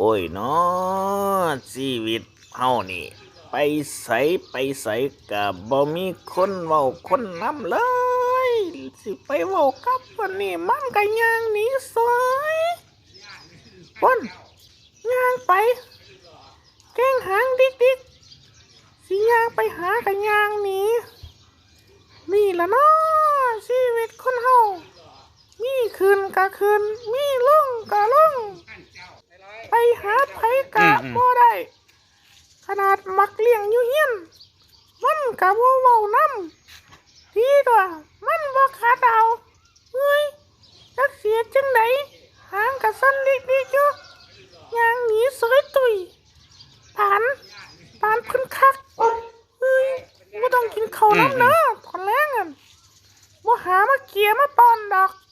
โอ้ยเนาะชีวิตเฮานี่ ไปใสไปใสกับบ่มีคนเว้าคนนำเลย สิไปเว้ากับวันนี้มันก็ย่างหนี้สวยคนย่างไปแก้งหางดิกดิกสิย่างไปหากันย่างหนี้นี่ละเนาะชีวิตคนเฮามีคืนก็คืนมีลงก็ลงไปหาไผ กะอืมอืมบ่ได้ ขนาดมักเลี้ยงอยู่เฮียน มันกะบ่เว้านำทีตัวมันบ่ขาดเอาเฮ้ยจักเสียจังไดหางกะสั่นดิกๆอยู่ย่างหนีสวยตุยปานปานเพิ่นคักเฮ้ยบ่ต้องกินข้าวน้ำเด้อตอนแรงอะบ่หามาเกลียมาป้อนดอกเฮ้ยไปก็ดอก